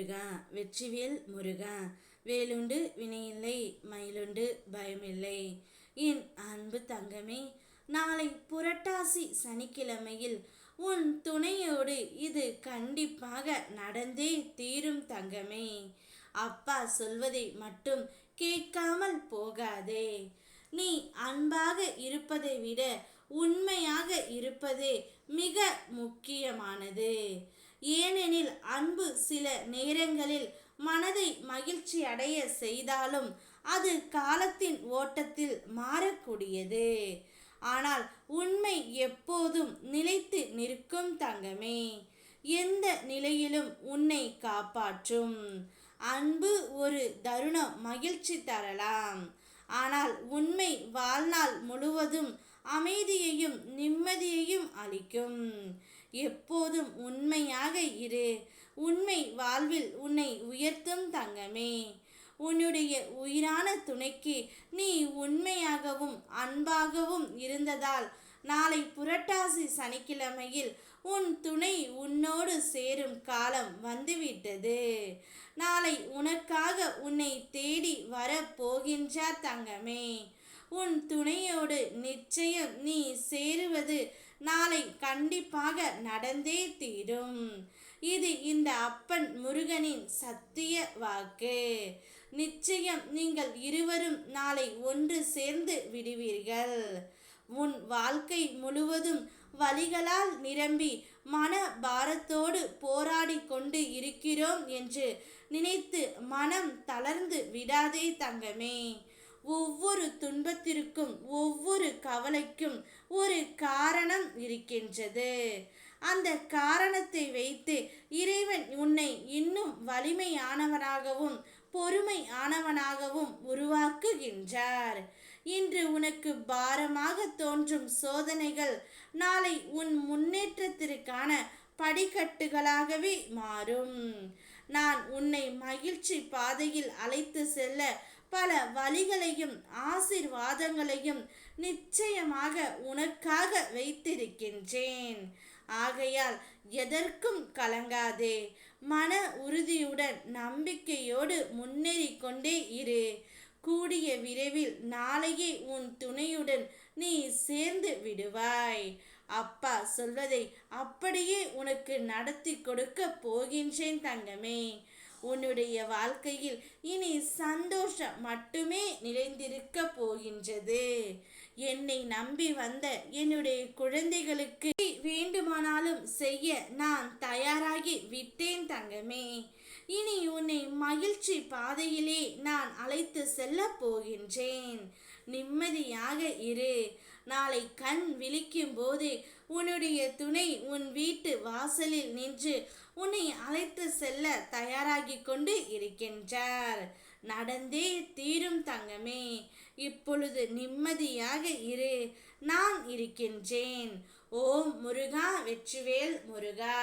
முருகா வெற்றிவேல் முருகா வேலுண்டு வினையில்லை மயிலுண்டு பயமில்லை. என் அன்பு தங்கமே நாளை புரட்டாசி சனிக்கிழமையில் உன் துணையோடு இது கண்டிப்பாக நடந்தே தீரும் தங்கமே. அப்பா சொல்வதை மட்டும் கேட்காமல் போகாதே. நீ அன்பாக இருப்பதை விட உண்மையாக இருப்பதே மிக முக்கியமானது. ஏனெனில் அன்பு சில நேரங்களில் மனதை மகிழ்ச்சி அடைய செய்தாலும் அது காலத்தின் ஓட்டத்தில் மாறக்கூடியது. ஆனால் உண்மை எப்போதும் நிலைத்து நிற்கும் தங்கமே. எந்த நிலையிலும் உன்னை காப்பாற்றும். அன்பு ஒரு தருணம் மகிழ்ச்சி தரலாம். ஆனால் உண்மை வாழ்நாள் முழுவதும் அமைதியையும் நிம்மதியையும் அளிக்கும். எப்போதும் உண்மையாக இரு. உண்மை வாழ்வில் உன்னை உயர்த்தும் தங்கமே. உன்னுடைய உயிரான துணைக்கு நீ உண்மையாகவும் அன்பாகவும் இருந்ததால் நாளை புரட்டாசி சனிக்கிழமையில் உன் துணை உன்னோடு சேரும் காலம் வந்துவிட்டது. நாளை உனக்காக உன்னை தேடி வரப்போகின்றார் தங்கமே. உன் துணையோடு நிச்சயம் நீ சேருவது நாளை கண்டிப்பாக நடந்தே தீரும். இது இந்த அப்பன் முருகனின் சத்திய வாக்கு. நிச்சயம் நீங்கள் இருவரும் நாளை ஒன்று சேர்ந்து விடுவீர்கள். உன் வாழ்க்கை முழுவதும் வழிகளால் நிரம்பி மன பாரத்தோடு போராடி கொண்டு இருக்கிறோம் என்று நினைத்து மனம் தளர்ந்து விடாதே தங்கமே. ஒவ்வொரு துன்பத்திற்கும் ஒவ்வொரு கவலைக்கும் ஒரு காரணம் இருக்கின்றது. அந்த காரணத்தை வைத்து இறைவன் உன்னை இன்னும் வலிமையானவனாகவும் பொறுமை ஆனவனாகவும் உருவாக்குகின்றார். இன்று உனக்கு பாரமாக தோன்றும் சோதனைகள் நாளை உன் முன்னேற்றத்திற்கான படிக்கட்டுகளாகவே மாறும். நான் உன்னை மகிழ்ச்சி பாதையில் அழைத்து செல்ல பல வழிகளையும் ஆசிர்வாதங்களையும் நிச்சயமாக உனக்காக வைத்திருக்கின்றேன். ஆகையால் எதற்கும் கலங்காதே. மன உறுதியுடன் நம்பிக்கையோடு முன்னேறி கொண்டே இரு. கூடிய விரைவில் நாளையே உன் துணையுடன் நீ சேர்ந்து விடுவாய். அப்பா சொல்வதை அப்படியே உனக்கு நடத்தி கொடுக்க போகின்றேன் தங்கமே. உன்னுடைய வாழ்க்கையில் இனி சந்தோஷம் மட்டுமே நிறைந்திருக்க போகின்றது. என்னை நம்பி வந்த என்னுடைய குழந்தைகளுக்கு வேண்டுமானாலும் செய்ய நான் தயாராகி விட்டேன் தங்கமே. இனி உன்னை மகிழ்ச்சி பாதையிலே நான் அழைத்து செல்ல போகின்றேன். நிம்மதியாக இரு. நாளை கண் விழிக்கும் போது உன்னுடைய துணை உன் வீட்டு வாசலில் நின்று உன்னை அழைத்து செல்ல தயாராகி கொண்டு இருக்கின்றார். நடந்தே தீரும் தங்கமே இப்பொழுது நிம்மதியாக இரு நான் இருக்கின்றேன். ஓம் முருகா வெற்றிவேல் முருகா.